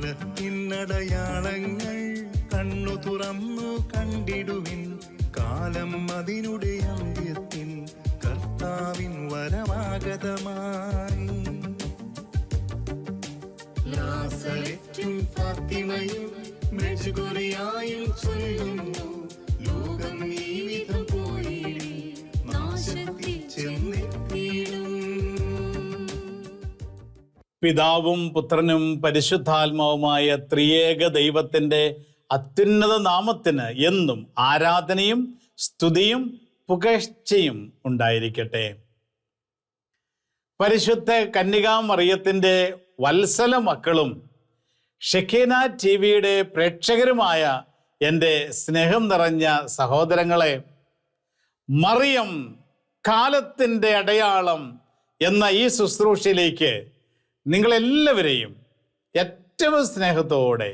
കാലത്തിനടയാളങ്ങൾ കണ്ണു തുറന്നു കണ്ടിടുവിൻ. കാലം അതിനുടെ അന്ത്യത്തിൽ കർത്താവിൻ വരമാഗതമായി നാസറെറ്റും ഫാത്തിമയും മെഴുകുറിയായും ചൊല്ലുന്നു. ലോകം ഈ വിധം പോയിടി നാശത്തിൽ ചെന്നെത്തിയിടും പിതാവും പുത്രനും പരിശുദ്ധാത്മാവുമായ ത്രിയേക ദൈവത്തിന്റെ അത്യുന്നത നാമത്തിന് എന്നും ആരാധനയും സ്തുതിയും പുകഴ്ചയും ഉണ്ടായിരിക്കട്ടെ. പരിശുദ്ധ കന്യകാമറിയത്തിന്റെ വത്സല മക്കളും ഷെഖീന ടി വിയുടെ പ്രേക്ഷകരുമായ എന്റെ സ്നേഹം നിറഞ്ഞ സഹോദരങ്ങളെ മറിയം കാലത്തിന്റെ അടയാളം എന്ന ഈ ശുശ്രൂഷയിലേക്ക് നിങ്ങളെല്ലാവരെയും ഏറ്റവും സ്നേഹത്തോടെ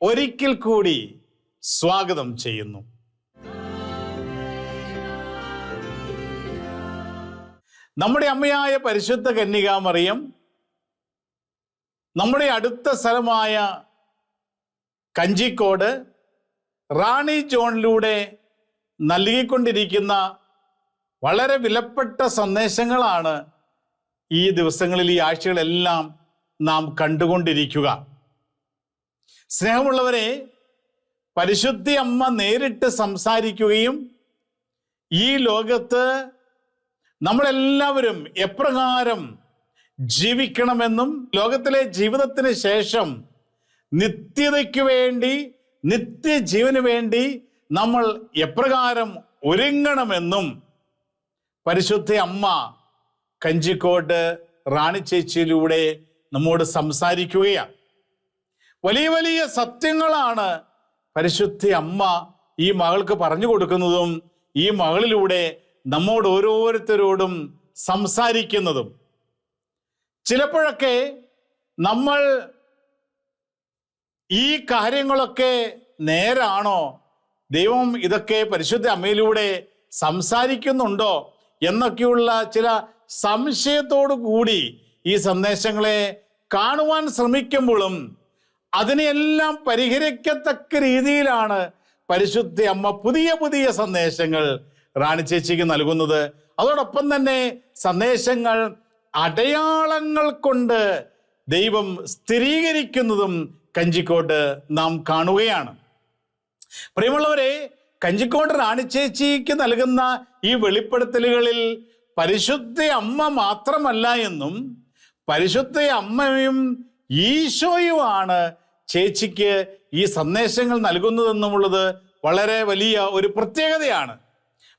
ഒരിക്കൽ കൂടി സ്വാഗതം ചെയ്യുന്നു. നമ്മുടെ അമ്മയായ പരിശുദ്ധ കന്യകാമറിയം നമ്മുടെ അടുത്ത സ്ഥലമായ കഞ്ചിക്കോട് റാണി ജോണിലൂടെ നൽകിക്കൊണ്ടിരിക്കുന്ന വളരെ വിലപ്പെട്ട സന്ദേശങ്ങളാണ് ഈ ദിവസങ്ങളിൽ ഈ ആഴ്ചകളെല്ലാം നാം കണ്ടുകൊണ്ടിരിക്കുക. സ്നേഹമുള്ളവരെ പരിശുദ്ധി അമ്മ നേരിട്ട് സംസാരിക്കുകയും ഈ ലോകത്ത് നമ്മളെല്ലാവരും എപ്രകാരം ജീവിക്കണമെന്നും ലോകത്തിലെ ജീവിതത്തിന് ശേഷം നിത്യതയ്ക്ക് വേണ്ടി നിത്യജീവന് വേണ്ടി നമ്മൾ എപ്രകാരം ഒരുങ്ങണമെന്നും പരിശുദ്ധ അമ്മ കഞ്ചിക്കോട്ട് റാണി ചേച്ചിയിലൂടെ നമ്മോട് സംസാരിക്കുകയാണ്. വലിയ വലിയ സത്യങ്ങളാണ് പരിശുദ്ധി അമ്മ ഈ മകൾക്ക് പറഞ്ഞു കൊടുക്കുന്നതും ഈ മകളിലൂടെ നമ്മോട് ഓരോരുത്തരോടും സംസാരിക്കുന്നതും. ചിലപ്പോഴൊക്കെ നമ്മൾ ഈ കാര്യങ്ങളൊക്കെ നേരാണോ? ദൈവം ഇതൊക്കെ പരിശുദ്ധ അമ്മയിലൂടെ സംസാരിക്കുന്നുണ്ടോ? എന്നൊക്കെയുള്ള ചില സംശയത്തോടു കൂടി ഈ സന്ദേശങ്ങളെ കാണുവാൻ ശ്രമിക്കുമ്പോഴും അതിനെയെല്ലാം പരിഹരിക്കത്തക്ക രീതിയിലാണ് പരിശുദ്ധ അമ്മ പുതിയ പുതിയ സന്ദേശങ്ങൾ റാണി ചേച്ചിക്ക് നൽകുന്നത്. അതോടൊപ്പം തന്നെ സന്ദേശങ്ങൾ അടയാളങ്ങൾ കൊണ്ട് ദൈവം സ്ഥിരീകരിക്കുന്നതും കഞ്ചിക്കോട്ട് നാം കാണുകയാണ്. പ്രിയമുള്ളവരെ കഞ്ചിക്കോട് റാണിച്ചേച്ചിക്ക് നൽകുന്ന ഈ വെളിപ്പെടുത്തലുകളിൽ പരിശുദ്ധ അമ്മ മാത്രമല്ല എന്നും പരിശുദ്ധ അമ്മയും ഈശോയുമാണ് ചേച്ചിക്ക് ഈ സന്ദേശങ്ങൾ നൽകുന്നതെന്നുമുള്ളത് വളരെ വലിയ ഒരു പ്രത്യേകതയാണ്.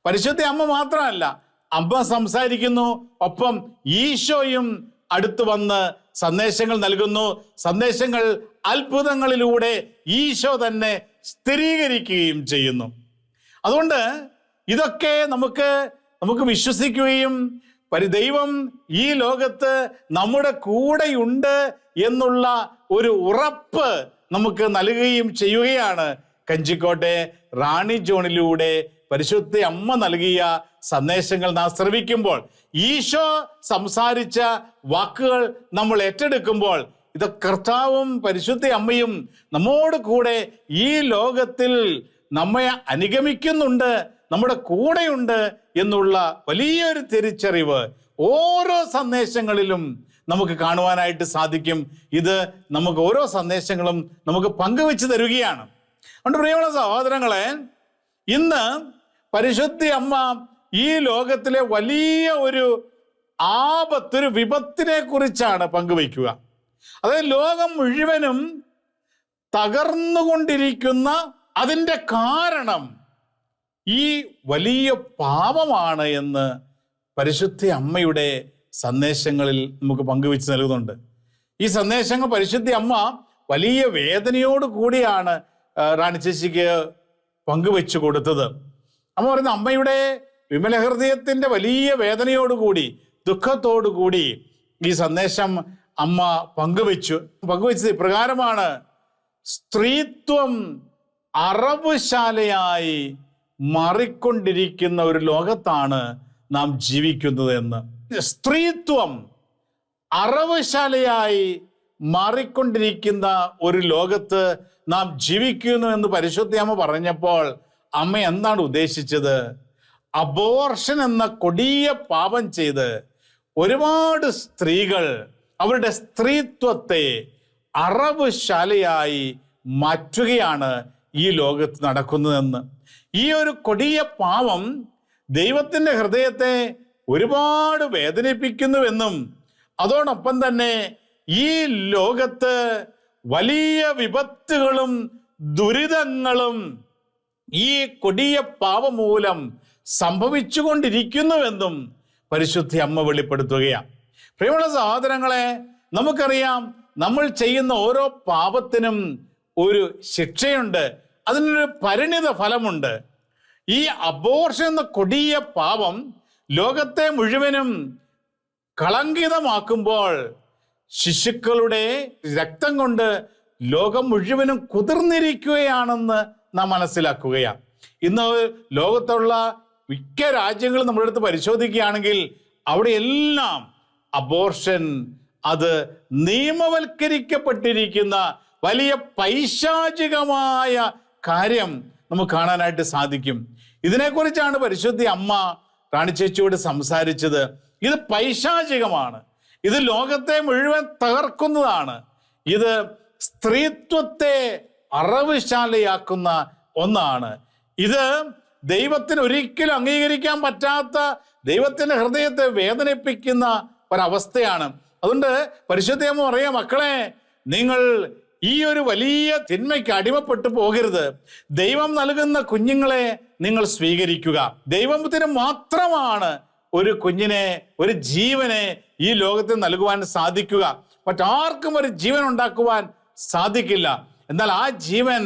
പരിശുദ്ധ അമ്മ മാത്രമല്ല അമ്മ സംസാരിക്കുന്നു ഒപ്പം ഈശോയും അടുത്തു വന്ന് സന്ദേശങ്ങൾ നൽകുന്നു. സന്ദേശങ്ങൾ അത്ഭുതങ്ങളിലൂടെ ഈശോ തന്നെ സ്ഥിരീകരിക്കുകയും ചെയ്യുന്നു. അതുകൊണ്ട് ഇതൊക്കെ നമുക്ക് നമുക്ക് വിശ്വസിക്കുകയും പരി ദൈവം ഈ ലോകത്ത് നമ്മുടെ കൂടെയുണ്ട് എന്നുള്ള ഒരു ഉറപ്പ് നമുക്ക് നൽകുകയും ചെയ്യുകയാണ്. കഞ്ചിക്കോട്ടെ റാണി ജോണിലൂടെ പരിശുദ്ധ അമ്മ നൽകിയ സന്ദേശങ്ങൾ നാം ശ്രവിക്കുമ്പോൾ ഈശോ സംസാരിച്ച വാക്കുകൾ നമ്മൾ ഏറ്റെടുക്കുമ്പോൾ ഇത് കർത്താവും പരിശുദ്ധ അമ്മയും നമ്മോട് കൂടെ ഈ ലോകത്തിൽ നമ്മെ അനുഗമിക്കുന്നുണ്ട് നമ്മുടെ കൂടെയുണ്ട് എന്നുള്ള വലിയൊരു തിരിച്ചറിവ് ഓരോ സന്ദേശങ്ങളിലും നമുക്ക് കാണുവാനായിട്ട് സാധിക്കും. ഇത് നമുക്ക് ഓരോ സന്ദേശങ്ങളും നമുക്ക് പങ്കുവെച്ച് തരികയാണ്. അതുകൊണ്ട് പ്രിയമുള്ള സഹോദരങ്ങളെ ഇന്ന് പരിശുദ്ധി അമ്മ ഈ ലോകത്തിലെ വലിയ ഒരു ആപത്തൊരു വിപത്തിനെ കുറിച്ചാണ് പങ്കുവയ്ക്കുക. അതായത് ലോകം മുഴുവനും തകർന്നുകൊണ്ടിരിക്കുന്ന അതിന്റെ കാരണം ഈ വലിയ പാപമാണ് എന്ന് പരിശുദ്ധ അമ്മയുടെ സന്ദേശങ്ങളിൽ നമുക്ക് പങ്കുവെച്ച് നൽകുന്നുണ്ട്. ഈ സന്ദേശങ്ങൾ പരിശുദ്ധ അമ്മ വലിയ വേദനയോട് കൂടിയാണ് റാണി ചേച്ചിക്ക് പങ്കുവെച്ചു കൊടുത്തത്. അമ്മ പറയുന്ന അമ്മയുടെ വിമലഹൃദയത്തിന്റെ വലിയ വേദനയോടുകൂടി ദുഃഖത്തോടു കൂടി ഈ സന്ദേശം അമ്മ പങ്കുവെച്ചു. പങ്കുവെച്ചത് ഇപ്രകാരമാണ്. സ്ത്രീത്വം അറവുശാലയായി മാറിക്കൊണ്ടിരിക്കുന്ന ഒരു ലോകത്താണ് നാം ജീവിക്കുന്നത് എന്ന്. സ്ത്രീത്വം അറവശാലയായി മാറിക്കൊണ്ടിരിക്കുന്ന ഒരു ലോകത്ത് നാം ജീവിക്കുന്നു എന്ന് പരിശുദ്ധയമ്മ പറഞ്ഞപ്പോൾ അമ്മ എന്താണ് ഉദ്ദേശിച്ചത്? അബോർഷൻ എന്ന കൊടിയ പാപം ചെയ്ത് ഒരുപാട് സ്ത്രീകൾ അവരുടെ സ്ത്രീത്വത്തെ അറവുശാലയായി മാറ്റുകയാണ് ഈ ലോകത്ത് നടക്കുന്നതെന്ന് ഈ ഒരു കൊടിയ പാവം ദൈവത്തിന്റെ ഹൃദയത്തെ ഒരുപാട് വേദനിപ്പിക്കുന്നുവെന്നും അതോടൊപ്പം തന്നെ ഈ ലോകത്ത് വലിയ വിപത്തുകളും ദുരിതങ്ങളും ഈ കൊടിയ പാവം മൂലം സംഭവിച്ചുകൊണ്ടിരിക്കുന്നുവെന്നും പരിശുദ്ധി അമ്മ വെളിപ്പെടുത്തുകയാണ്. പ്രിയമുള്ള സഹോദരങ്ങളെ നമുക്കറിയാം നമ്മൾ ചെയ്യുന്ന ഓരോ പാപത്തിനും ഒരു ശിക്ഷയുണ്ട്. അതിനൊരു പരിണിത ഫലമുണ്ട്. ഈ അബോർഷൻ എന്ന കൊടിയ പാപം ലോകത്തെ മുഴുവനും കളങ്കിതമാക്കുമ്പോൾ ശിശുക്കളുടെ രക്തം കൊണ്ട് ലോകം മുഴുവനും കുതിർന്നിരിക്കുകയാണെന്ന് നാം മനസ്സിലാക്കുകയാണ്. ഇന്ന് ലോകത്തുള്ള മിക്ക രാജ്യങ്ങളും നമ്മുടെ അടുത്ത് പരിശോധിക്കുകയാണെങ്കിൽ അവിടെയെല്ലാം അബോർഷൻ അത് നിയമവൽക്കരിക്കപ്പെട്ടിരിക്കുന്ന വലിയ പൈശാചികമായ കാര്യം നമുക്ക് കാണാനായിട്ട് സാധിക്കും. ഇതിനെക്കുറിച്ചാണ് പരിശുദ്ധി അമ്മ റാണിച്ചേച്ചിയോട് സംസാരിച്ചത്. ഇത് പൈശാചികമാണ്. ഇത് ലോകത്തെ മുഴുവൻ തകർക്കുന്നതാണ്. ഇത് സ്ത്രീത്വത്തെ അറവുശാലയാക്കുന്ന ഒന്നാണ്. ഇത് ദൈവത്തിന് ഒരിക്കലും അംഗീകരിക്കാൻ പറ്റാത്ത ദൈവത്തിന്റെ ഹൃദയത്തെ വേദനിപ്പിക്കുന്ന ഒരവസ്ഥയാണ്. അതുകൊണ്ട് പരിശുദ്ധയമ്മ പറയാം മക്കളെ നിങ്ങൾ ഈ ഒരു വലിയ തിന്മയ്ക്ക് അടിമപ്പെട്ടു പോകരുത്. ദൈവം നൽകുന്ന കുഞ്ഞുങ്ങളെ നിങ്ങൾ സ്വീകരിക്കുക. ദൈവത്തിന് മാത്രമാണ് ഒരു കുഞ്ഞിനെ ഒരു ജീവനെ ഈ ലോകത്തിൽ നൽകുവാൻ സാധിക്കുക. മറ്റാർക്കും ഒരു ജീവൻ ഉണ്ടാക്കുവാൻ സാധിക്കില്ല. എന്നാൽ ആ ജീവൻ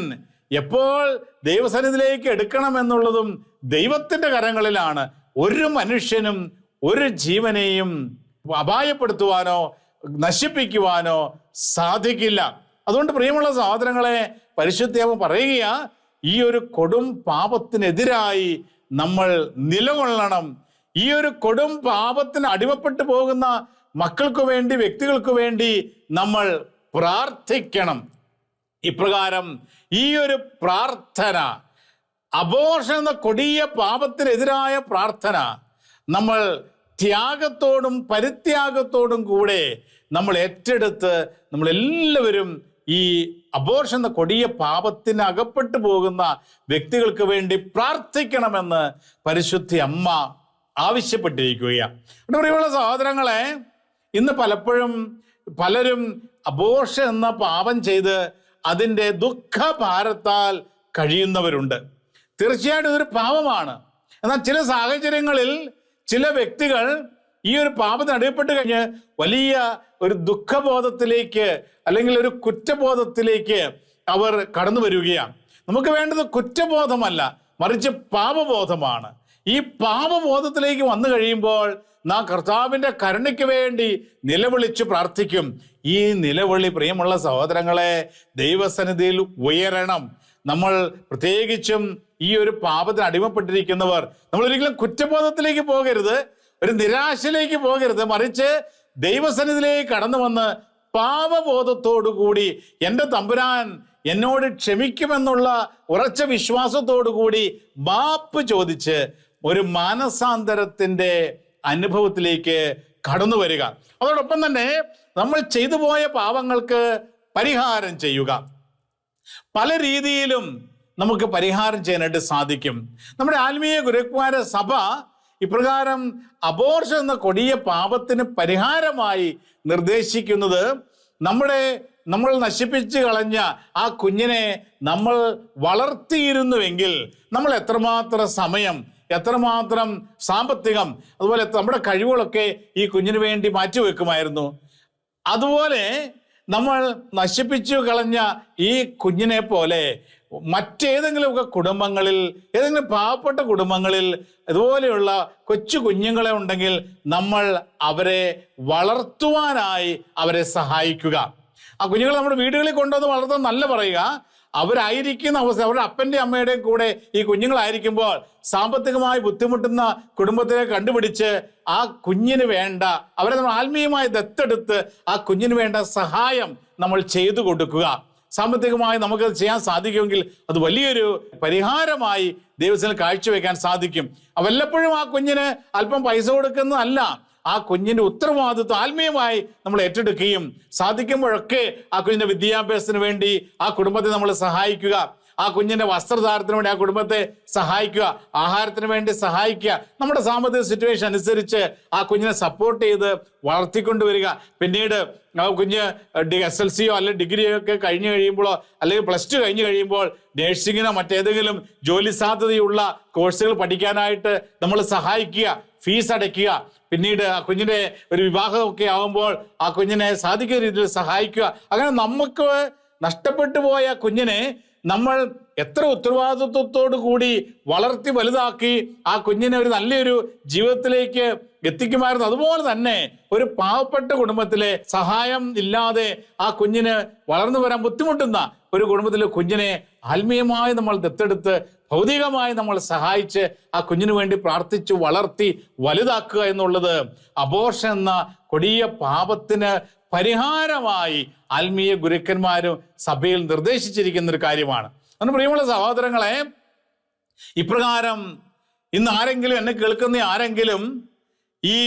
എപ്പോൾ ദൈവസന്നിധിയിലേക്ക് എടുക്കണമെന്നുള്ളതും ദൈവത്തിന്റെ കരങ്ങളിലാണ്. ഒരു മനുഷ്യനും ഒരു ജീവനെയും അപായപ്പെടുത്തുവാനോ നശിപ്പിക്കുവാനോ സാധിക്കില്ല. അതുകൊണ്ട് പ്രിയമുള്ള സഹോദരങ്ങളെ പരിശുദ്ധിയാവ് പറയുക ഈ ഒരു കൊടും പാപത്തിനെതിരായി നമ്മൾ നിലകൊള്ളണം. ഈ ഒരു കൊടും പാപത്തിന് അടിമപ്പെട്ടു പോകുന്ന മക്കൾക്ക് വേണ്ടി വ്യക്തികൾക്ക് വേണ്ടി നമ്മൾ പ്രാർത്ഥിക്കണം. ഇപ്രകാരം ഈ ഒരു പ്രാർത്ഥന അബോർഷൻ എന്ന കൊടിയ പാപത്തിനെതിരായ പ്രാർത്ഥന നമ്മൾ ത്യാഗത്തോടും പരിത്യാഗത്തോടും കൂടെ നമ്മൾ ഏറ്റെടുത്ത് നമ്മൾ എല്ലാവരും ഈ അബോർഷൻ എന്ന കൊടിയ പാപത്തിന് അകപ്പെട്ടു പോകുന്ന വ്യക്തികൾക്ക് വേണ്ടി പ്രാർത്ഥിക്കണമെന്ന് പരിശുദ്ധി അമ്മ ആവശ്യപ്പെട്ടിരിക്കുകയാണ് പ്രിയമുള്ള സഹോദരങ്ങളെ ഇന്ന് പലപ്പോഴും പലരും അബോർഷൻ എന്ന പാപം ചെയ്ത് അതിന്റെ ദുഃഖഭാരത്താൽ കഴിയുന്നവരുണ്ട്. തീർച്ചയായിട്ടും ഇതൊരു പാപമാണ്. എന്നാൽ ചില സാഹചര്യങ്ങളിൽ ചില വ്യക്തികൾ ഈ ഒരു പാപത്തിന് അടിയപ്പെട്ട് കഴിഞ്ഞ് വലിയ ഒരു ദുഃഖബോധത്തിലേക്ക് അല്ലെങ്കിൽ ഒരു കുറ്റബോധത്തിലേക്ക് അവർ കടന്നു വരികയാണ്. നമുക്ക് വേണ്ടത് കുറ്റബോധമല്ല മറിച്ച് പാപബോധമാണ്. ഈ പാപബോധത്തിലേക്ക് വന്നു കഴിയുമ്പോൾ നാം കർത്താവിന്റെ കരുണയ്ക്ക് വേണ്ടി നിലവിളിച്ച് പ്രാർത്ഥിക്കും. ഈ നിലവിളി പ്രിയമുള്ള സഹോദരങ്ങളെ ദൈവസന്നിധിയിൽ ഉയരണം. നമ്മൾ പ്രത്യേകിച്ചും ഈ ഒരു പാപത്തിന് അടിമപ്പെട്ടിരിക്കുന്നവർ നമ്മൾ ഒരിക്കലും കുറ്റബോധത്തിലേക്ക് പോകരുത്. ഒരു നിരാശയിലേക്ക് പോകരുത്. മറിച്ച് ദൈവസന്നിധിയിലേക്ക് കടന്നു വന്ന് പാപബോധത്തോടു കൂടി എന്റെ തമ്പുരാൻ എന്നോട് ക്ഷമിക്കുമെന്നുള്ള ഉറച്ച വിശ്വാസത്തോടു കൂടി മാപ്പ് ചോദിച്ച് ഒരു മാനസാന്തരത്തിന്റെ അനുഭവത്തിലേക്ക് കടന്നു വരിക. അതോടൊപ്പം തന്നെ നമ്മൾ ചെയ്തു പോയ പാവങ്ങൾക്ക് പരിഹാരം ചെയ്യുക. പല രീതിയിലും നമുക്ക് പരിഹാരം ചെയ്യാനായിട്ട് സാധിക്കും. നമ്മുടെ ആത്മീയ ഗുരുക്കുമാര സഭ ഇപ്രകാരം അബോർഷൻ എന്ന കൊടിയ പാപത്തിന് പരിഹാരമായി നിർദ്ദേശിക്കുന്നത് നമ്മുടെ നമ്മൾ നശിപ്പിച്ച് കളഞ്ഞ ആ കുഞ്ഞിനെ നമ്മൾ വളർത്തിയിരുന്നുവെങ്കിൽ നമ്മൾ എത്രമാത്രം സമയം എത്രമാത്രം സാമ്പത്തികം അതുപോലെ നമ്മുടെ കഴിവുകളൊക്കെ ഈ കുഞ്ഞിന് വേണ്ടി മാറ്റിവെക്കുമായിരുന്നു അതുപോലെ നമ്മൾ നശിപ്പിച്ചു കളഞ്ഞ ഈ കുഞ്ഞിനെ പോലെ മറ്റേതെങ്കിലുമൊക്കെ കുടുംബങ്ങളിൽ ഏതെങ്കിലും പാവപ്പെട്ട കുടുംബങ്ങളിൽ ഇതുപോലെയുള്ള കൊച്ചു കുഞ്ഞുങ്ങളെ ഉണ്ടെങ്കിൽ നമ്മൾ അവരെ വളർത്തുവാനായി അവരെ സഹായിക്കുക. ആ കുഞ്ഞുങ്ങളെ നമ്മുടെ വീടുകളിൽ കൊണ്ടുവന്ന് വളർത്താൻ നല്ല പറയുക. അവരായിരിക്കുന്ന അവസ്ഥ അവരുടെ അപ്പന്റെ അമ്മയുടെയും കൂടെ ഈ കുഞ്ഞുങ്ങളായിരിക്കുമ്പോൾ സാമ്പത്തികമായി ബുദ്ധിമുട്ടുന്ന കുടുംബത്തിനെ കണ്ടുപിടിച്ച് ആ കുഞ്ഞിന് വേണ്ട അവരെ നമ്മൾ ആത്മീയമായി ദത്തെടുത്ത് ആ കുഞ്ഞിന് വേണ്ട സഹായം നമ്മൾ ചെയ്തു കൊടുക്കുക. സാമ്പത്തികമായി നമുക്കത് ചെയ്യാൻ സാധിക്കുമെങ്കിൽ അത് വലിയൊരു പരിഹാരമായി ദൈവത്തിന് കാഴ്ചവെക്കാൻ സാധിക്കും. വല്ലപ്പോഴും ആ കുഞ്ഞിന് അല്പം പൈസ കൊടുക്കുന്നതല്ല. ആ കുഞ്ഞിന്റെ ഉത്തരവാദിത്വം ആത്മീയമായി നമ്മൾ ഏറ്റെടുക്കുകയും സാധിക്കുമ്പോഴൊക്കെ ആ കുഞ്ഞിന്റെ വിദ്യാഭ്യാസത്തിന് വേണ്ടി ആ കുടുംബത്തെ നമ്മൾ സഹായിക്കുക. ആ കുഞ്ഞിന്റെ വസ്ത്രധാരത്തിന് വേണ്ടി ആ കുടുംബത്തെ സഹായിക്കുക ആഹാരത്തിന് വേണ്ടി സഹായിക്കുക നമ്മുടെ സാമ്പത്തിക സിറ്റുവേഷൻ അനുസരിച്ച് ആ കുഞ്ഞിനെ സപ്പോർട്ട് ചെയ്ത് വളർത്തിക്കൊണ്ടുവരിക. പിന്നീട് ആ കുഞ്ഞ് എസ് എൽ സിയോ അല്ലെങ്കിൽ ഡിഗ്രിയോ ഒക്കെ കഴിഞ്ഞു കഴിയുമ്പോഴോ അല്ലെങ്കിൽ പ്ലസ് ടു കഴിഞ്ഞു കഴിയുമ്പോൾ നേഴ്സിങ്ങിനോ മറ്റേതെങ്കിലും ജോലി സാധ്യതയുള്ള കോഴ്സുകൾ പഠിക്കാനായിട്ട് നമ്മൾ സഹായിക്കുക ഫീസ് അടയ്ക്കുക. പിന്നീട് ആ കുഞ്ഞിന്റെ ഒരു വിവാഹമൊക്കെ ആകുമ്പോൾ ആ കുഞ്ഞിനെ സാധിക്കുന്ന രീതിയിൽ സഹായിക്കുക. അങ്ങനെ നമുക്ക് നഷ്ടപ്പെട്ടു പോയ കുഞ്ഞിനെ നമ്മൾ എത്ര ഉത്തരവാദിത്വത്തോടു കൂടി വളർത്തി വലുതാക്കി ആ കുഞ്ഞിനെ ഒരു നല്ലൊരു ജീവിതത്തിലേക്ക് എത്തിക്കുമായിരുന്നു. അതുപോലെ തന്നെ ഒരു പാവപ്പെട്ട കുടുംബത്തിലെ സഹായം ഇല്ലാതെ ആ കുഞ്ഞിന് വളർന്നു വരാൻ ബുദ്ധിമുട്ടുന്ന ഒരു കുടുംബത്തിലെ കുഞ്ഞിനെ ആത്മീയമായി നമ്മൾ ദത്തെടുത്ത് ഭൗതികമായി നമ്മൾ സഹായിച്ച് ആ കുഞ്ഞിനു വേണ്ടി പ്രാർത്ഥിച്ചു വളർത്തി വലുതാക്കുക എന്നുള്ളത് അബോർഷൻ എന്ന കൊടിയ പാപത്തിന് പരിഹാരമായി ആത്മീയ ഗുരുക്കന്മാരും സഭയിൽ നിർദ്ദേശിച്ചിരിക്കുന്ന ഒരു കാര്യമാണ്. അന്ന് പ്രിയമുള്ള സഹോദരങ്ങളെ ഇപ്രകാരം ഇന്ന് ആരെങ്കിലും എന്നെ കേൾക്കുന്ന ആരെങ്കിലും ഈ